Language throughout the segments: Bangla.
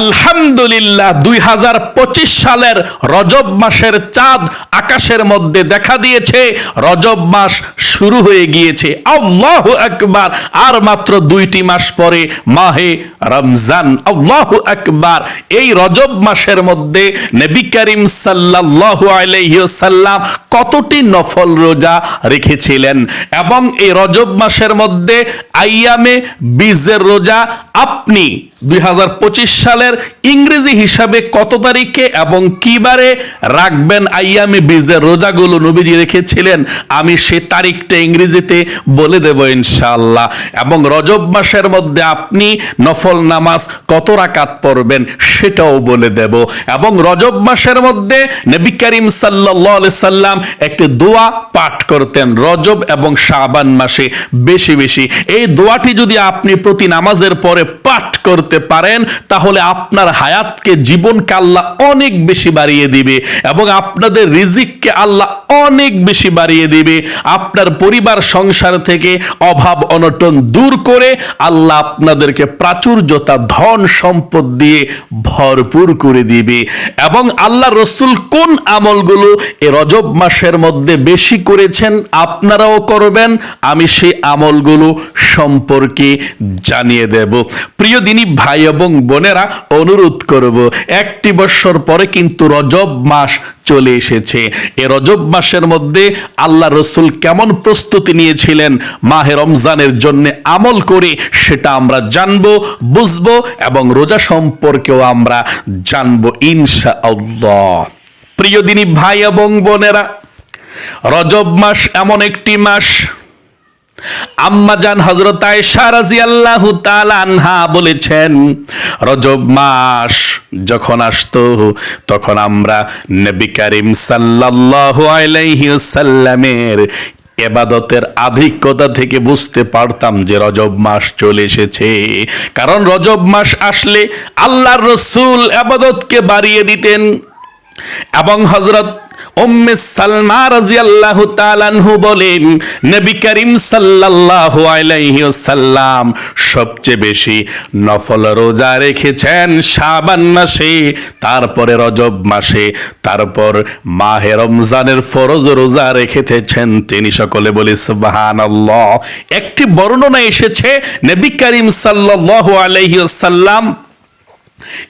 আলহামদুলিল্লাহ দুই হাজার পঁচিশ সালের রজব মাসের চাঁদ আকাশের মধ্যে দেখা দিয়েছে। রজব মাস শুরু হয়ে গিয়েছে। আল্লাহ আকবার। আর মাত্র দুইটি মাস পরে মাহে রমজান। আল্লাহ আকবার। এই রজব মাসের মধ্যে নবী করিম সাল্লাল্লাহু আলাইহি সাল্লাম কতটি নফল রোজা রেখেছিলেন? এবং এই রজব মাসের মধ্যে আইয়ামে বীজের রোজা আপনি দুই হাজার পঁচিশ সালের ইংরেজি হিসাবে কত তারিখে এবং কিবারে রাখবেন আইয়ামে বীজের রোজাগুলো নবীজি রেখেছিলেন। আমি সে তারিখটা ইংরেজিতে বলে দেব ইনশাআল্লাহ। এবং রজব মাসের মধ্যে আপনি নফল নামাজ কত রাকাত পড়বেন সেটাও বলে দেব। এবং রজব মাসের মধ্যে নবী করিম আলাইহি সাল্লাম একটি দোয়া পাঠ করতেন, রজব এবং শাবান মাসে বেশি বেশি। এই দোয়াটি যদি আপনি প্রতি নামাজের পরে পাঠ করতে পারেন, তাহলে আপনার হায়াতকে জীবনকে আল্লাহ অনেক বেশি বাড়িয়ে দিবে এবং আপনাদের রিজিককে আল্লাহ অনেক বেশি বাড়িয়ে দিবে। আপনার পরিবার, সংসার থেকে অভাব, অনটন দূর করে আল্লাহ আপনাদেরকে প্রাচুর্যতা, ধন সম্পদ দিয়ে ভরপুর করে দিবে। এবং আল্লাহ রসুল কোন আমলগুলো এ রজব মাসের মধ্যে বেশি করেছেন আপনারাও করবেন, আমি সেই আমলগুলো সম্পর্কে জানিয়ে দেব। প্রিয় দিনী ভাই এবং বোনেরা অনুরোধ করব, একটি বছর পরে কিন্তু রজব মাস চলে এসেছে। এ রজব মাসের মধ্যে আল্লাহ রসুল কেমন প্রস্তুতি নিয়েছিলেন মাহে রমজানের জন্য আমল করে সেটা আমরা জানব, বুঝব এবং রোজা সম্পর্কেও আমরা জানব ইনশা আল্লাহ প্রিয় দিনী ভাই এবং বোনেরা, রজব মাস এমন একটি মাস আম্মাজান হজরত আয়েশা আনহা বলেছেন, রজব মাস যখন আসতো, তখন আমরা নবী করিম সাল্লাল্লাহু এবাদতের আধিক্যতা থেকে বুঝতে পারতাম যে রজব মাস চলে এসেছে। কারণ রজব মাস আসলে আল্লাহর রসুল আবাদতকে বাড়িয়ে দিতেন এবং হজরত উম্মে সালমা রাদিয়াল্লাহু তাআলা আনহু বলেন, নবী করিম সাল্লাল্লাহু আলাইহি ওয়াসাল্লাম সবচেয়ে বেশি নফল রোজা রেখেছেন শাবান মাসে, তারপরে রজব মাসে, তারপর মাহে রমজানের ফরজ রোজা রেখেছেন। তিনি সকলে বলি, সুবহানাল্লাহ। একটি বর্ণনা এসেছে, নবী করিম সাল্লাল্লাহু আলাইহি ওয়াসাল্লাম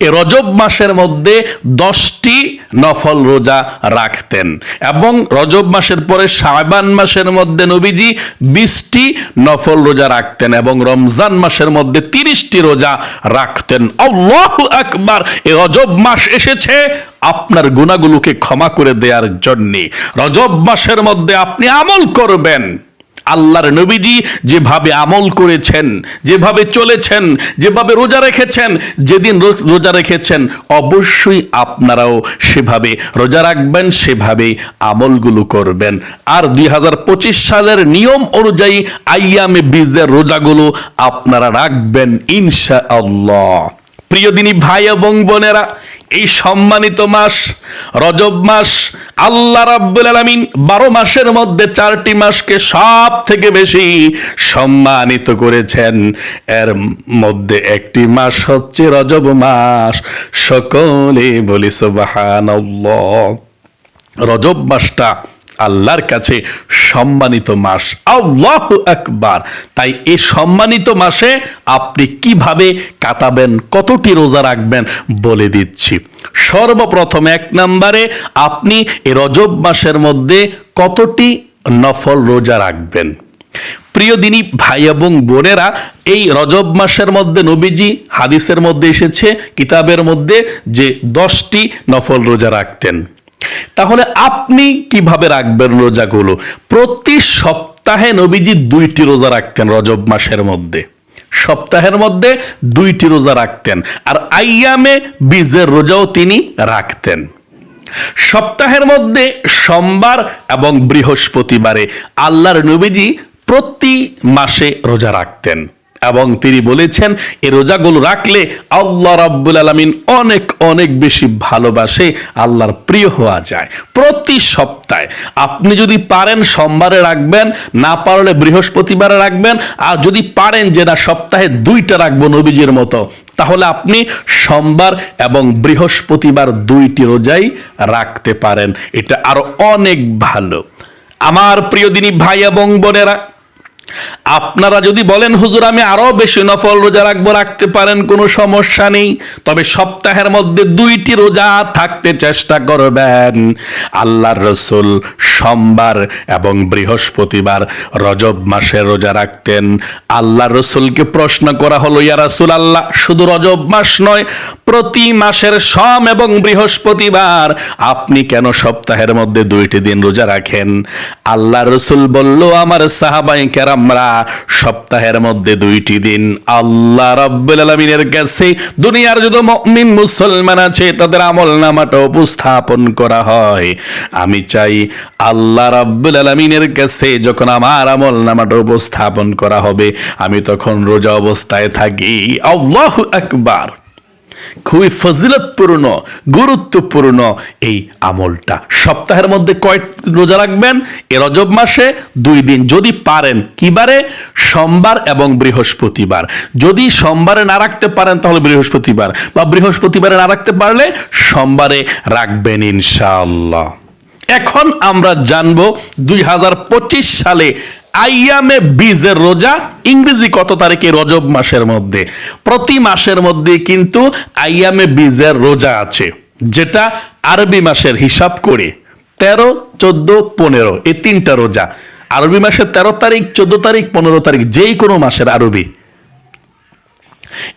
এ রজব মাসের মধ্যে দশটি নফল রোজা রাখতেন এবং রজব মাসের পরে শাবান মাসের মধ্যে নবীজি বিশটি নফল রোজা রাখতেন এবং রমজান মাসের মধ্যে তিরিশটি রোজা রাখতেন। আল্লাহ আকবার! এ রজব মাস এসেছে আপনার গুণাগুলোকে ক্ষমা করে দেওয়ার জন্যে। রজব মাসের মধ্যে আপনি আমল করবেন। আল্লাহর নবীজি যেভাবে আমল করেছেন, যেভাবে চলেছেন, যেভাবে রোজা রেখেছেন, যেদিন রোজা রেখেছেন, অবশ্যই আপনারাও সেভাবে রোজা রাখবেন, সেভাবে আমলগুলো করবেন। আর দুই হাজার পঁচিশ সালের নিয়ম অনুযায়ী আইয়ামে বীজের রোজাগুলো আপনারা রাখবেন ইনশা আল্লাহ প্রিয় দিনী ভাই এবং বোনেরা, এই সম্মানিত মাস, রজব মাস, আল্লাহ রাব্বুল আলামিন বারো মাসের মধ্যে চারটি মাসকে সব থেকে বেশি সম্মানিত করেছেন। এর মধ্যে একটি মাস হচ্ছে রজব মাস। সকলে বলি সুবহানাল্লাহ। রজব মাসটা আল্লাহর কাছে সম্মানিত মাস। আল্লাহ একবার তাই এই সম্মানিত মাসে আপনি কীভাবে কাটাবেন, কতটি রোজা রাখবেন বলে দিচ্ছি। সর্বপ্রথম এক নম্বরে আপনি রজব মাসের মধ্যে কতটি নফল রোজা রাখবেন? প্রিয় দিনী, ভাই এবং বোনেরা, এই রজব মাসের মধ্যে নবীজি হাদিসের মধ্যে এসেছে, কিতাবের মধ্যে যে দশটি নফল রোজা রাখতেন। তাহলে আপনি কীভাবে রাখবেন রোজাগুলো? প্রতি সপ্তাহে নবীজি দুইটি রোজা রাখতেন রজব মাসের মধ্যে। সপ্তাহের মধ্যে দুইটি রোজা রাখতেন। আর আইয়ামে বীজের রোজাও তিনি রাখতেন। সপ্তাহের মধ্যে সোমবার এবং বৃহস্পতিবারে আল্লাহর নবীজি প্রতি মাসে রোজা রাখতেন। এবং তিনি বলেছেন এই রোজাগুলো রাখলে আল্লাহ রাব্বুল আলামিন অনেক অনেক বেশি ভালোবাসে, আল্লাহর প্রিয় হওয়া যায়। প্রতি সপ্তাহে আপনি যদি পারেন সোমবারে রাখবেন, না পারলে বৃহস্পতিবারে রাখবেন, আর যদি পারেন যে না, সপ্তাহে দুইটা রাখব নবীজির মতো, তাহলে আপনি সোমবার এবং বৃহস্পতিবার দুইটি রোজাই রাখতে পারেন। এটা আরও অনেক ভালো। আমার প্রিয় দিনী ভাই এবং বোনেরা আপনারা যদি বলেন, হুজুর, আমি আরও বেশি নফল রোজা রাখব, রাখতে পারেন, কোনো সমস্যা নেই। তবে সপ্তাহের মধ্যে দুইটি রোজা থাকতে চেষ্টা করবেন। আল্লাহর রসুল সোমবার এবং বৃহস্পতিবার রজব মাসে রোজা রাখতেন। আল্লাহ রসুলকে প্রশ্ন করা হলো, ইয়া রাসুল আল্লাহ শুধু রজব মাস নয়, প্রতি মাসের সম এবং বৃহস্পতিবার আপনি কেন সপ্তাহের মধ্যে দুইটি দিন রোজা রাখেন? আল্লাহ রসুল বলল, আমার সাহাবাই কেরামরা সপ্তাহের মধ্যে দুইটি দিন আল্লাহ রাব্বুল আলামিনের কাছে দুনিয়ার যত মুমিন মুসলমান আছে তাদের আমল নামাটা উপস্থাপন করা হয়। আমি চাই আল্লাহ রাব্বুল আলামিনের কাছে যখন আমার আমল নামাটা উপস্থাপন করা হবে, আমি তখন রোজা অবস্থায় থাকি। আল্লাহু আকবার। খুবই ফজিলতপূর্ণ, গুরুত্বপূর্ণ এই আমলটা। সপ্তাহের মধ্যে কয় রোজা রাখবেন? এ রজব মাসে দুই দিন। যদি পারেন কিবারে সোমবার এবং বৃহস্পতিবার। যদি সোমবারে না রাখতে পারেন, তাহলে বৃহস্পতিবার। বা বৃহস্পতিবারে না রাখতে পারলে সোমবারে রাখবেন ইনশাআল্লাহ। এখন আমরা জানব দুই সালে আইয়ামে বীজের রোজা ইংরেজি কত তারিখে? রজব মাসের মধ্যে। প্রতি মাসের মধ্যে কিন্তু আইয়ামে বীজের রোজা আছে, যেটা আরবি মাসের হিসাব করে। তেরো, চোদ্দ, পনেরো, এই তিনটা রোজা। আরবি মাসের তেরো তারিখ, চোদ্দ তারিখ, পনেরো তারিখ, যেই কোনো মাসের আরবি।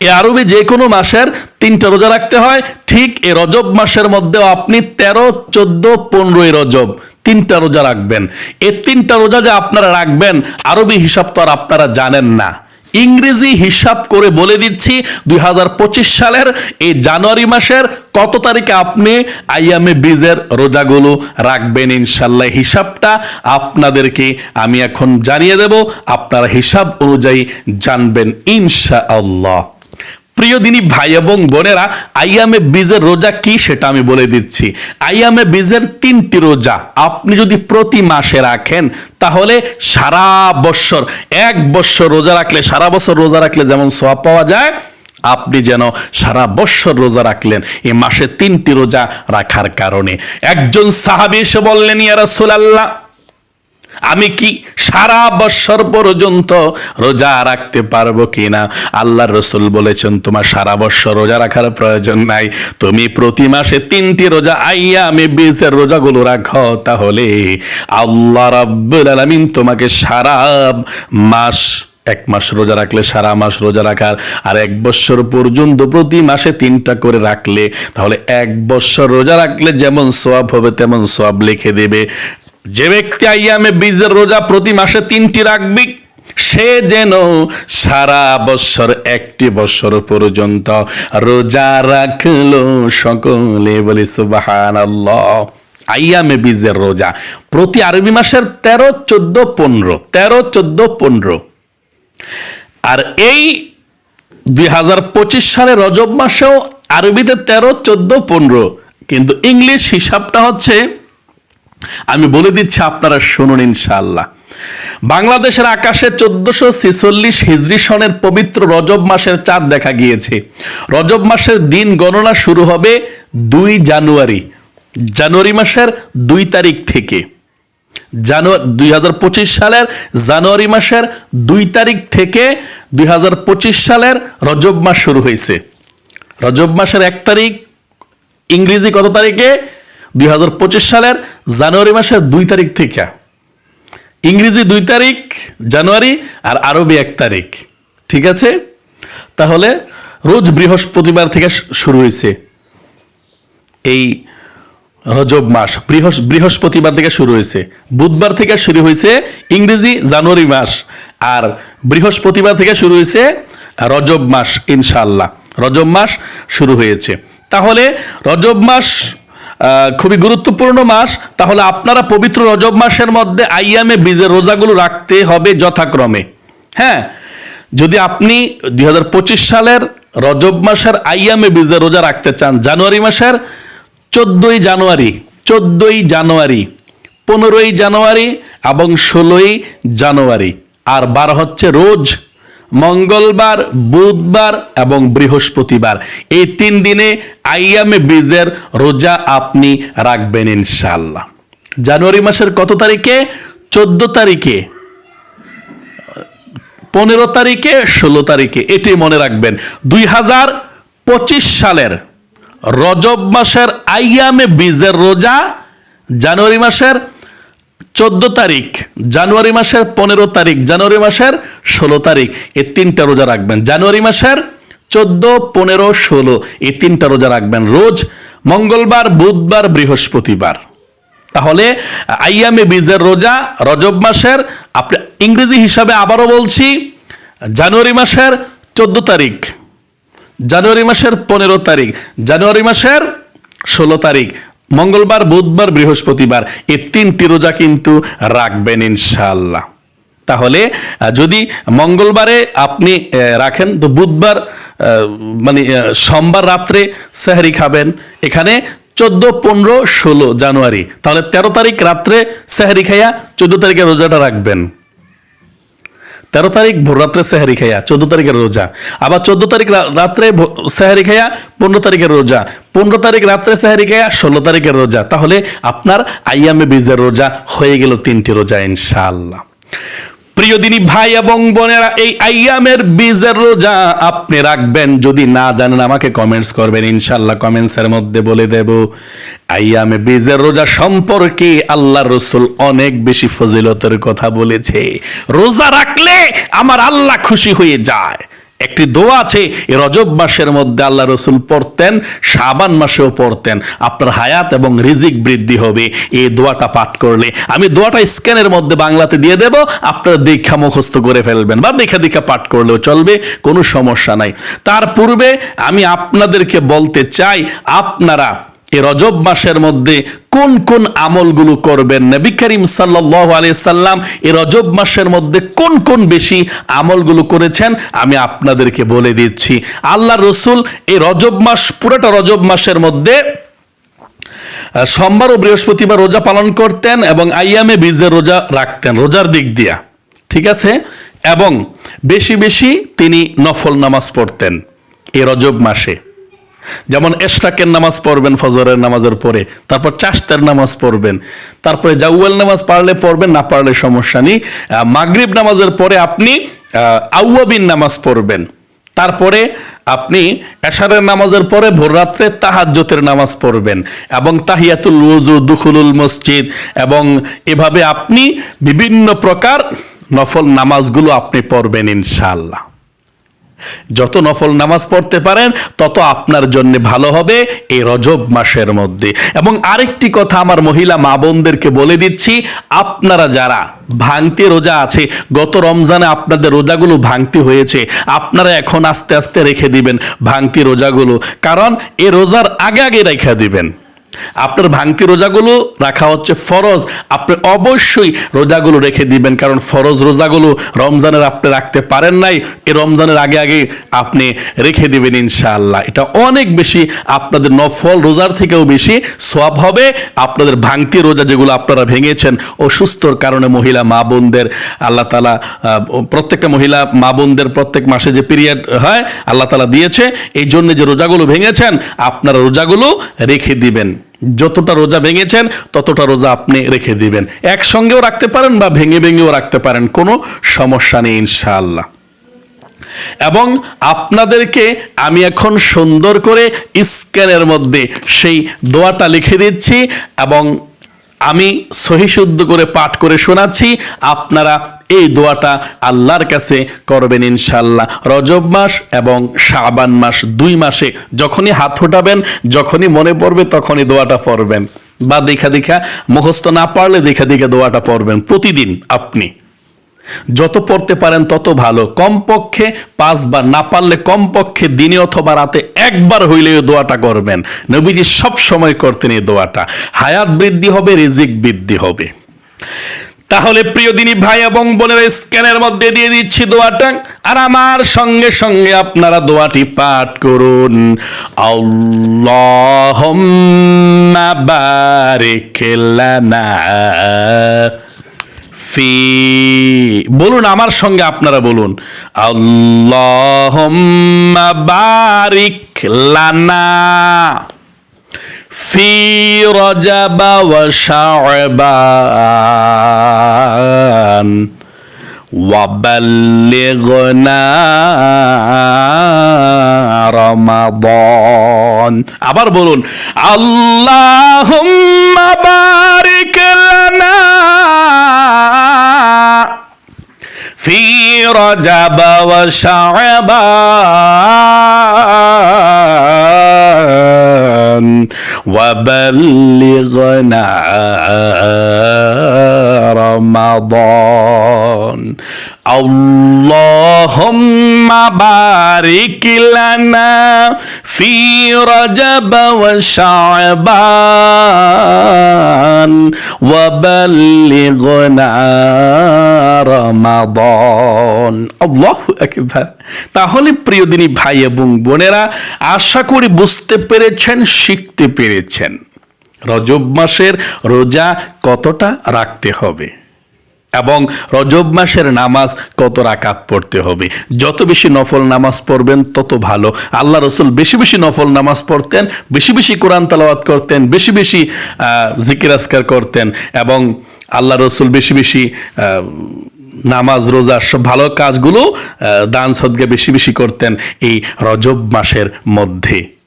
এই আরবি যে কোনো মাসের তিনটা রোজা রাখতে হয়, ঠিক এ রজব মাসের মধ্যেও আপনি তেরো, চোদ্দ, পনেরোই রজব তিনটা রোজা রাখবেন। এ তিনটা রোজা যে আপনারা রাখবেন, আরবি হিসাব তো আর আপনারা জানেন না। ইংরেজি হিসাব করে বলে দিচ্ছি দুই হাজার পঁচিশ সালের এই জানুয়ারি মাসের কত তারিখে আপনি আইয়ামে বীজের রোজাগুলো রাখবেন ইনশাল্লাহ? হিসাবটা আপনাদেরকে আমি এখন জানিয়ে দেব। আপনারা হিসাব অনুযায়ী জানবেন ইনশাআল্লাহ। প্রিয় দিনী ভাই এবং বোনেরা আইয়ামে বীজের রোজা কি সেটা আমি বলে দিচ্ছি। আইয়ামে বীজের তিনটি রোজা আপনি যদি প্রতি মাসে রাখেন, তাহলে সারা বৎসর এক বৎসর রোজা রাখলে, সারা বছর রোজা রাখলে যেমন সব পাওয়া যায়, আপনি যেন সারা বৎসর রোজা রাখলেন এই মাসে তিনটি রোজা রাখার কারণে। একজন সাহাবি এসে বললেন, ইয়া রাসূলুল্লাহ আমি কি সারা বৎসর পর্যন্ত রোজা রাখতে পারব কিনা? আল্লাহর রসুল বলেছেন, তোমার সারা বৎসর রোজা রাখার প্রয়োজন নাই। তুমি প্রতি মাসে তিনটি রোজা আইয়া আমি বীজের রোজাগুলো রাখো, তাহলে আল্লাহ রাব্বুল আলামিন তোমাকে সারা মাস, এক মাস রোজা রাখলে সারা মাস রোজা রাখার, আর এক বছর পর্যন্ত প্রতি মাসে তিনটা করে রাখলে, তাহলে এক বছর রোজা রাখলে যেমন সোয়াব হবে, তেমন সোয়াব লিখে দেবে। যে ব্যক্তি আইয়ামে বীজের রোজা প্রতি মাসে তিনটি রাখবি, সে যেন সারা বৎসর একটি বৎসর পর্যন্ত রোজা রাখল সকলে। বলি সুবাহান আইয়ামে বীজের রোজা প্রতি আরবি মাসের তেরো, চোদ্দ, পনেরো, তেরো, চোদ্দ, পনেরো। আর এই দুই হাজার পঁচিশ সালে রজব মাসেও আরবিতে তেরো, চোদ্দ, পনেরো। কিন্তু ইংলিশ হিসাবটা হচ্ছে আমি বলে দিচ্ছি, আপনারা শুনুন ইনশাআল্লাহ। বাংলাদেশের আকাশে চোদ্দশো ছেচল্লিশ হিজরি সনের পবিত্র রজব মাসের চাঁদ দেখা গিয়েছে। রজব মাসের দিন গণনা শুরু হবে দুই জানুয়ারি জানুয়ারি মাসের দুই তারিখ থেকে। জানুয়ারি দুই হাজার পঁচিশ সালের জানুয়ারি মাসের দুই তারিখ থেকে দুই হাজার পঁচিশ সালের রজব মাস শুরু হয়েছে। রজব মাসের এক তারিখ, ইংরেজি কত তারিখে? দুই হাজার পঁচিশ সালের জানুয়ারি মাসের দুই তারিখ থেকে। ইংরেজি দুই তারিখ, জানুয়ারি আর আরবি এক তারিখ। ঠিক আছে? তাহলে রোজ বৃহস্পতিবার থেকে শুরু হয়েছে এই রজব মাস। বৃহস- বৃহস্পতিবার থেকে শুরু হয়েছে। বুধবার থেকে শুরু হয়েছে ইংরেজি জানুয়ারি মাস আর বৃহস্পতিবার থেকে শুরু হয়েছে রজব মাস ইনশাল্লাহ রজব মাস শুরু হয়েছে। তাহলে রজব মাস খুবই গুরুত্বপূর্ণ মাস। তাহলে আপনারা পবিত্র রজব মাসের মধ্যে আইয়ামে বীজের রোজাগুলো রাখতে হবে যথাক্রমে। হ্যাঁ যদি আপনি দুই হাজার পঁচিশ সালের রজব মাসের আইয়ামে বীজে রোজা রাখতে চান, জানুয়ারি মাসের চোদ্দই জানুয়ারি চোদ্দই জানুয়ারি, পনেরোই জানুয়ারি এবং ষোলোই জানুয়ারি। আর বার হচ্ছে রোজ। মঙ্গলবার, বুধবার এবং বৃহস্পতিবার। এই তিন দিনে আইয়ামে বীজের রোজা আপনি রাখবেন ইনশাল্লাহ জানুয়ারি মাসের কত তারিখে? চোদ্দ তারিখে। পনেরো তারিখে, ষোলো তারিখে। এটি মনে রাখবেন। দুই হাজার পঁচিশ সালের রজব মাসের আইয়ামে বীজের রোজা জানুয়ারি মাসের চোদ্দ তারিখ, জানুয়ারি মাসের পনেরো তারিখ, জানুয়ারি মাসের ষোলো তারিখ, এই তিনটা রোজা রাখবেন। জানুয়ারি মাসের চোদ্দ, পনেরো, ষোলো, এই তিনটা রোজা রাখবেন। রোজ মঙ্গলবার, বুধবার, বৃহস্পতিবার। তাহলে আইয়ামে বীজের রোজা রজব মাসের, আপনি ইংরেজি হিসাবে আবারও বলছি, জানুয়ারি মাসের চোদ্দ তারিখ, জানুয়ারি মাসের পনেরো তারিখ, জানুয়ারি মাসের ষোলো তারিখ মঙ্গলবার, বুধবার, বৃহস্পতিবার এই তিনটি রোজা কিন্তু রাখবেন ইনশাল্লাহ তাহলে যদি মঙ্গলবারে আপনি রাখেন, তো বুধবার মানে সোমবার রাত্রে সেহরি খাবেন। এখানে চোদ্দ, পনেরো, ষোলো জানুয়ারি, তাহলে তেরো তারিখ রাত্রে সেহরি খাইয়া চোদ্দ তারিখে রোজাটা রাখবেন। তেরো তারিখ ভোর রাত্রে সেহারি খাইয়া, চোদ্দ তারিখের রোজা। আবার চোদ্দ তারিখ রাত্রে সেহারি খাইয়া, পনেরো তারিখের রোজা। পনেরো তারিখ রাত্রে সেহারি খাইয়া, ষোলো তারিখের রোজা। তাহলে আপনার আইয়ামে বীজের রোজা হয়ে গেল তিনটি রোজা, ইনশাআল্লাহ। প্রিয় দিনী ভাই এবং বোনেরা, এই আইয়ামের বীজের রোজা আপনি রাখবেন। যদি না জানেন, আমাকে কমেন্টস করবেন ইনশাল্লাহ কমেন্টসের মধ্যে বলে দেব, আইয়ামে বীজের রোজা সম্পর্কে আল্লাহ রসুল অনেক বেশি ফজিলতের কথা বলেছে। রোজা রাখলে আমার আল্লাহ খুশি হয়ে যায়। একটি দোয়া আছে এ রজব মাসের মধ্যে আল্লাহ রসুল পড়তেন সাবান মাসেও পড়তেন। আপনার হায়াত এবং রিজিক বৃদ্ধি হবে, এই দোয়াটা পাঠ করলে। আমি দোয়াটা স্ক্যানের মধ্যে বাংলাতে দিয়ে দেব, আপনারা দীক্ষা মুখস্থ করে ফেলবেন বা দেখা দীক্ষা পাঠ করলেও চলবে, কোনো সমস্যা নাই। তার পূর্বে আমি আপনাদেরকে বলতে চাই, আপনারা এই রজব মাসের মধ্যে কোন কোন আমলগুলো করবেন? নবী করিম আলাইহি সাল্লাম এই রজব মাসের মধ্যে কোন কোন বেশি আমলগুলো করেছেন? আমি আপনাদেরকে বলে দিচ্ছি। আল্লাহ রসুল এই রজব মাস, পুরোটা রজব মাসের মধ্যে সোমবার ও বৃহস্পতিবার রোজা পালন করতেন এবং আইয়ামে বীজের রোজা রাখতেন, রোজার দিক দিয়া। ঠিক আছে? এবং বেশি বেশি তিনি নফল নামাজ পড়তেন এ রজব মাসে। যেমন এশরাকের নামাজ পড়বেন ফজরের নামাজের পরে, তারপর চাষতের নামাজ পড়বেন, তারপরে জাউয়াল নামাজ পারলে পড়বেন, না পারলে সমস্যা নেই। মাগরিব নামাজের পরে আপনি আউয়াবিন নামাজ পড়বেন, তারপরে আপনি এশারের নামাজের পরে ভোররাত্রে তাহাজ্জতের নামাজ পড়বেন, এবং তাহিয়াতুল ওযু, দুখুলুল মসজিদ, এবং এভাবে আপনি বিভিন্ন প্রকার নফল নামাজগুলো আপনি পড়বেন ইনশাআল্লাহ। যত নফল নামাজ পড়তে পারেন, তত আপনার জন্য ভালো হবে এই রজব মাসের মধ্যে। এবং আরেকটি কথা আমার মহিলা মা বোনদেরকে বলে দিচ্ছি, আপনারা যারা ভাঙতি রোজা আছে, গত রমজানে আপনাদের রোজাগুলো ভাঙতি হয়েছে, আপনারা এখন আস্তে আস্তে রেখে দিবেন ভাঙতি রোজাগুলো। কারণ এ রোজার আগে আগে রেখে দিবেন। আপনার ভাঙতি রোজাগুলো রাখা হচ্ছে ফরজ। আপনি অবশ্যই রোজাগুলো রেখে দিবেন, কারণ ফরজ রোজাগুলো রমজানের আপনি রাখতে পারেন নাই এই রমজানের আগে আগে আপনি রেখে দিবেন ইনশাআল্লাহ। এটা অনেক বেশি, আপনাদের নফল রোজার থেকেও বেশি সব হবে। আপনাদের ভাঙতি রোজা যেগুলো আপনারা ভেঙেছেন, অসুস্থর কারণে মহিলা মা বোনদের, আল্লাহ তালা প্রত্যেকটা মহিলা মা বোনদের প্রত্যেক মাসে যে পিরিয়ড হয়, আল্লাহ তালা দিয়েছে, এই জন্য যে রোজাগুলো ভেঙেছেন, আপনারা রোজাগুলো রেখে দিবেন। যতটা রোজা ভেঙেছেন, ততটা রোজা আপনি রেখে দিবেন। একসঙ্গেও রাখতে পারেন বা ভেঙে ভেঙেও রাখতে পারেন, কোনো সমস্যা নেই ইনশাআল্লাহ। এবং আপনাদেরকে আমি এখন সুন্দর করে স্ক্যানের মধ্যে সেই দোয়াটা লিখে দিচ্ছি এবং আমি সহিশুদ্ধ করে পাঠ করে শোনাচ্ছি, আপনারা এই দোয়াটা আল্লাহর কাছে করবেন ইনশাল্লাহ রজব মাস এবং শাবান মাস দুই মাসে যখনই হাত ফোটাবেন যখনই মনে পড়বে তখনই দোয়াটা পড়বেন। বা দেখা দেখা মুখস্থ না পারলে দেখা দেখা দোয়াটা পড়বেন প্রতিদিন আপনি। যত পড়তে পারেন তত ভালো। কমপক্ষে পাঁচবার না পারলে কমপক্ষে দিনে অথবা রাতে একবার হইলে দোয়াটা করবেন। নবীজি সব সময় করতেন এই দোয়াটা। হায়াত বৃদ্ধি হবে, রিজিক বৃদ্ধি হবে। তাহলে প্রিয় দিনী ভাই এবং বোনের, স্ক্যানের মধ্যে দিয়ে দিচ্ছি দোয়াটা। আর আমার সঙ্গে সঙ্গে আপনারা দোয়াটি পাঠ করুন। আল্লাহুম্মা বারিক লানা। ফি বলুন আমার সঙ্গে আপনারা বলুন আল্লাহুম্মা বারিক লানা في رجب وشعبان وبلغنا رمضان আবার বলুন আল্লাহুম্মা বারিক লানা في رجب وشعبان وبلغنا رمضان. اللهم بارك لنا في رجب وشعبان وبلغنا রমাদন আল্লাহ আকবার তাহলে প্রিয় দিনী ভাই এবং বোনেরা আশা করি বুঝতে পেরেছেন শিখতে পেরেছেন রজব মাসের রোজা কতটা রাখতে হবে এবং রজব মাসের নামাজ কত রাকাত পড়তে হবে? যত বেশি নফল নামাজ পড়বেন তত ভালো। আল্লাহ রসুল বেশি বেশি নফল নামাজ পড়তেন বেশি বেশি কোরআন তালাওয়াত করতেন বেশি বেশি আহ, জিকির আসকার করতেন এবং আল্লাহ রসুল বেশি বেশি নামাজ রোজা সব ভালো কাজগুলো দান সদগে বেশি বেশি করতেন এই রজব মাসের মধ্যে।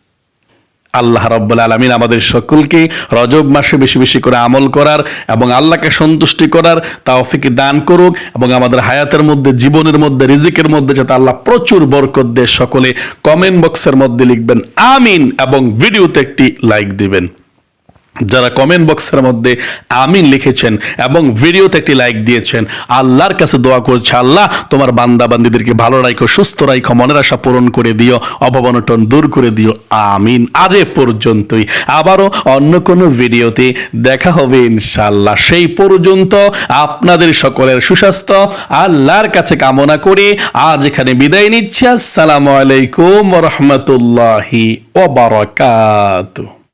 আল্লাহ রব্বুল আলমিন আমাদের সকলকে রজব মাসে বেশি বেশি করে আমল করার এবং আল্লাহকে সন্তুষ্টি করার তাওফিকে দান করুক এবং আমাদের হায়াতের মধ্যে, জীবনের মধ্যে, রিজিকের মধ্যে যাতে আল্লাহ প্রচুর বরকত দেয়। সকলে কমেন্ট বক্সের মধ্যে লিখবেন, আমিন এবং ভিডিওতে একটি লাইক দিবেন। যারা কমেন্ট বক্সের মধ্যে আমিন লিখেছেন এবং ভিডিওতে একটি লাইক দিয়েছেন, আল্লাহর কাছে দোয়া করছে, আল্লাহ তোমার বান্দা বান্দিদেরকে ভালো রাখো সুস্থ রাখো মনের আশা পূরণ করে দিও অভাবনটন দূর করে দিও, আমিন। আজ পর্যন্তই। আবারও অন্য কোনো ভিডিওতে দেখা হবে ইনশাল্লাহ সেই পর্যন্ত আপনাদের সকলের সুস্বাস্থ্য, আল্লাহর কাছে কামনা করে আজ এখানে বিদায় নিচ্ছি। আসসালামু আলাইকুম রহমতুল্লাহি ওবরাকাতুহ